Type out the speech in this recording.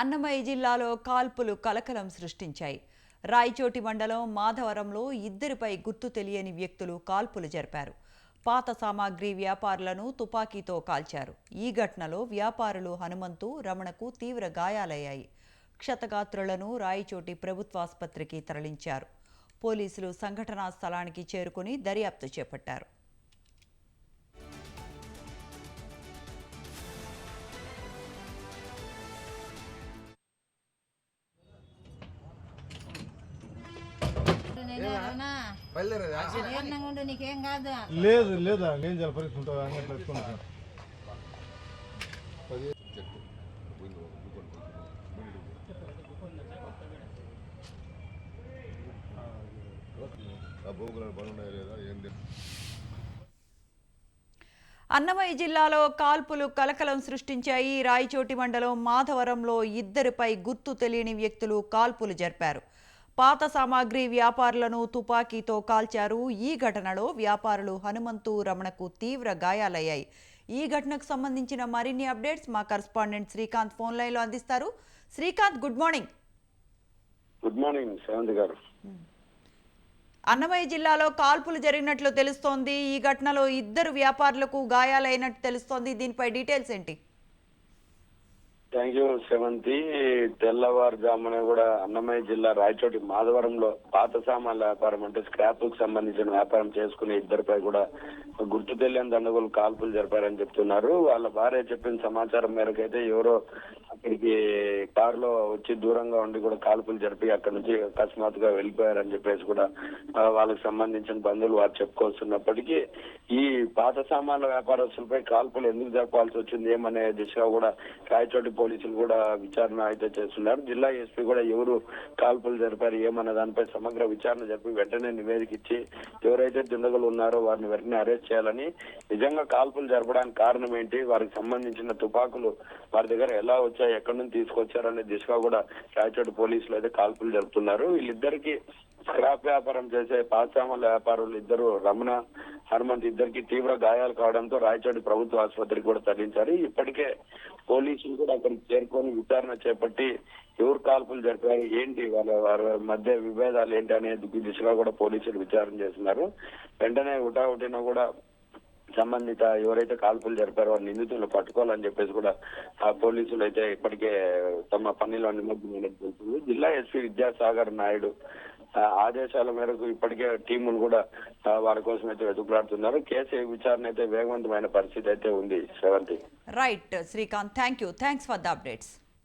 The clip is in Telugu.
అన్నమయ్య జిల్లాలో కాల్పులు కలకలం సృష్టించాయి. రాయచోటి మండలం మాధవరంలో ఇద్దరిపై గుర్తు తెలియని వ్యక్తులు కాల్పులు జరిపారు. పాత సామాగ్రి వ్యాపారులను తుపాకీతో కాల్చారు. ఈ ఘటనలో వ్యాపారులు హనుమంతు రమణకు తీవ్ర గాయాలయ్యాయి. క్షతగాత్రులను రాయచోటి ప్రభుత్వాసుపత్రికి తరలించారు. పోలీసులు సంఘటనా స్థలానికి చేరుకుని దర్యాప్తు చేపట్టారు. లేదు లేదా నేను చాలా పరిస్థితి ఉంటుంది అంగట్లో ఎత్తుకుంటాను అన్నమయ్య జిల్లాలో కాల్పులు కలకలం సృష్టించాయి. రాయచోటి మండలం మాధవరంలో ఇద్దరిపై గుర్తు తెలియని వ్యక్తులు కాల్పులు జరిపారు. పాత సామాగ్రి వ్యాపారులను తుపాకీతో కాల్చారు. ఈ ఘటనలో వ్యాపారులు హనుమంతు రమణకు తీవ్ర గాయాలయ్యాయి. ఈ ఘటనకు సంబంధించిన మరిన్ని అప్డేట్స్ మా కరస్పాండెంట్ శ్రీకాంత్ ఫోన్ లైన్లో అందిస్తారు. Srikanth good morning. Good morning Sravanthi గారు. అన్నమయ్య జిల్లాలో కాల్పులు జరిగినట్లు తెలుస్తోంది. ఈ ఘటనలో ఇద్దరు వ్యాపారులకు గాయాలైనట్టు తెలుస్తోంది. దీనిపై డీటెయిల్స్ ఏంటి? థ్యాంక్ యూ సెవంతి తెల్లవారుజామున కూడా అన్నమయ్య జిల్లా రాయచోటి మాధవరంలో పాత సామాన్ల వ్యాపారం అంటే స్క్రాప్కు సంబంధించిన వ్యాపారం చేసుకునే ఇద్దరిపై కూడా గుర్తు తెలియని దండగులు కాల్పులు జరిపారని చెప్తున్నారు. వాళ్ళ భార్య చెప్పిన సమాచారం మేరకు అయితే ఎవరో అక్కడికి కారులో వచ్చి దూరంగా ఉండి కూడా కాల్పులు జరిపి అక్కడ నుంచి అకస్మాత్తుగా వెళ్ళిపోయారని చెప్పేసి కూడా వాళ్ళకి సంబంధించిన బంధువులు వారు చెప్పుకొస్తున్నప్పటికీ ఈ పాత సామాన్ల వ్యాపారస్తులపై కాల్పులు ఎందుకు జరపాల్సి వచ్చింది? ఏమనే దిశగా కూడా రాయచోటి పోలీసులు కూడా విచారణ అయితే చేస్తున్నారు. జిల్లా ఎస్పీ కూడా ఎవరు కాల్పులు జరిపారు ఏమన్న దానిపై సమగ్ర విచారణ జరిపి వెంటనే నివేదిక ఇచ్చి ఎవరైతే దుండగులు ఉన్నారో వారిని వెంటనే అరెస్ట్ చేయాలని నిజంగా కాల్పులు జరపడానికి కారణం ఏంటి? వారికి సంబంధించిన తుపాకులు వారి దగ్గర ఎలా వచ్చాయి? ఎక్కడి నుంచి తీసుకొచ్చారనే దిశగా కూడా రాయచోటి పోలీసులు అయితే కాల్పులు జరుపుతున్నారు. వీళ్ళిద్దరికీ స్క్రాప్ వ్యాపారం చేసే పాశ్చామల వ్యాపారులు ఇద్దరు రమణ హనుమంత్ ఇద్దరికి తీవ్ర గాయాలు కావడంతో రాయచోటి ప్రభుత్వ ఆసుపత్రికి కూడా తరలించారు. ఇప్పటికే పోలీసులు కూడా అక్కడికి చేరుకొని విచారణ చేపట్టి ఎవరు కాల్పులు జరిపారు ఏంటి వాళ్ళ వారి మధ్య విభేదాలు ఏంటి అనే దిశగా కూడా పోలీసులు విచారణ చేస్తున్నారు. వెంటనే ఉటాహుటిన కూడా సంబంధిత ఎవరైతే కాల్పులు జరిపారో వారి నిందితులను పట్టుకోవాలని చెప్పేసి కూడా ఆ పోలీసులు అయితే ఇప్పటికే తమ పనిలో నిమగ్నమైనట్టు జిల్లా ఎస్పీ విద్యాసాగర్ నాయుడు ఆదేశాల మేరకు ఇప్పటికే టీములు కూడా వారి కోసం అయితే వెతుకులాడుతున్నారు. కేసు విచారణ అయితే వేగవంతమైన పరిస్థితి అయితే ఉంది Sravanthi. Right Srikanth thank you thanks for the updates